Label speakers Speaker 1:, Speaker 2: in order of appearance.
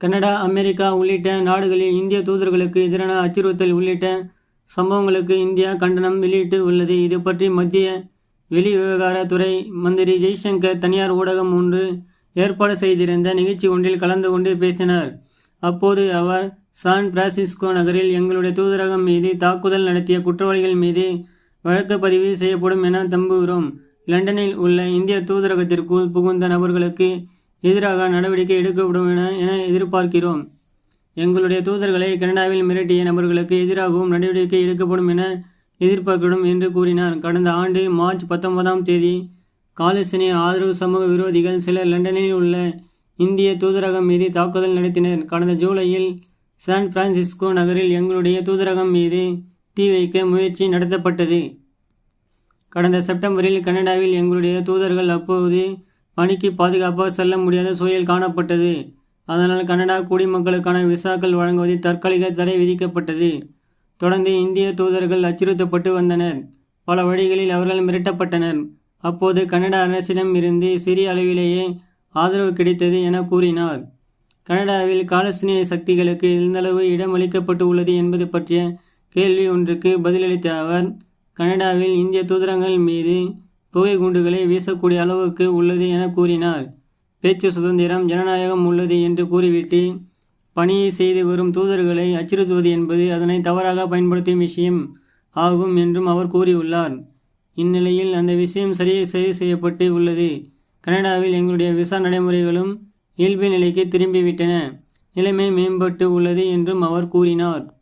Speaker 1: Canada America உள்ளிட்ட நாடுகளில் இந்திய தூதர்களுக்கு எதிரான அச்சுறுத்தல் உள்ளிட்ட சம்பவங்களுக்கு இந்தியா கண்டனம் வெளியிட்டு உள்ளது. இது பற்றி மத்திய வெளிவிவகாரத்துறை மந்திரி ஜெய்சங்கர் தனியார் ஊடகம் ஒன்று ஏற்பாடு செய்திருந்த நிகழ்ச்சி ஒன்றில் கலந்து கொண்டு பேசினார். அப்போது அவர் சான் பிரான்சிஸ்கோ நகரில் எங்களுடைய தூதரகம் மீது தாக்குதல் நடத்திய குற்றவாளிகள் மீது வழக்கு பதிவு செய்யப்படும் என நம்புகிறோம். லண்டனில் உள்ள இந்திய தூதரகத்திற்குள் புகுந்த நபர்களுக்கு எதிராக நடவடிக்கை எடுக்கப்படும் என என எதிர்பார்க்கிறோம். எங்களுடைய தூதர்களை கனடாவில் மிரட்டிய நபர்களுக்கு எதிராகவும் நடவடிக்கை எடுக்கப்படும் என எதிர்பார்க்கிறோம் என்று கூறினார். கடந்த ஆண்டு மார்ச் பத்தொன்பதாம் தேதி காலிஸ்தீனிய ஆதரவு சமூக விரோதிகள் சிலர் லண்டனில் உள்ள இந்திய தூதரகம் மீது தாக்குதல் நடத்தினர். கடந்த ஜூலையில் சான் பிரான்சிஸ்கோ நகரில் எங்களுடைய தூதரகம் மீது தீ வைக்க முயற்சி நடத்தப்பட்டது. கடந்த செப்டம்பரில் கனடாவில் எங்களுடைய தூதர்கள் அப்போது பணிக்கு பாதுகாப்பாக செல்ல முடியாத சூழல் காணப்பட்டது. அதனால் கனடா குடிமக்களுக்கான விசாக்கள் வழங்குவதில் தற்காலிக தடை விதிக்கப்பட்டது. தொடர்ந்து இந்திய தூதர்கள் அச்சுறுத்தப்பட்டு வந்தனர். பல வழிகளில் அவர்கள் மிரட்டப்பட்டனர். அப்போது கனடா அரசிடம் இருந்து சிறிய அளவிலேயே ஆதரவு கிடைத்தது என கூறினார். கனடாவில் காலஸ்தீனிய சக்திகளுக்கு எந்தளவு இடம் அளிக்கப்பட்டு உள்ளது என்பது பற்றிய கேள்வி ஒன்றுக்கு பதிலளித்த அவர் கனடாவில் இந்திய தூதரங்கள் மீது புகை குண்டுகளை வீசக்கூடிய அளவுக்கு உள்ளது என கூறினார். பேச்சு சுதந்திரம் ஜனநாயகம் உள்ளது என்று கூறிவிட்டு பணியை செய்து வரும் தூதர்களை அச்சுறுத்துவது என்பது அதனை தவறாக பயன்படுத்தும் விஷயம் ஆகும் என்றும் அவர் கூறியுள்ளார். இந்நிலையில் அந்த விஷயம் சரியை சரி செய்யப்பட்டு உள்ளது. கனடாவில் எங்களுடைய விசா நடைமுறைகளும் இயல்பு நிலைக்கு திரும்பிவிட்டன. நிலைமை மேம்பட்டு உள்ளது என்றும் அவர் கூறினார்.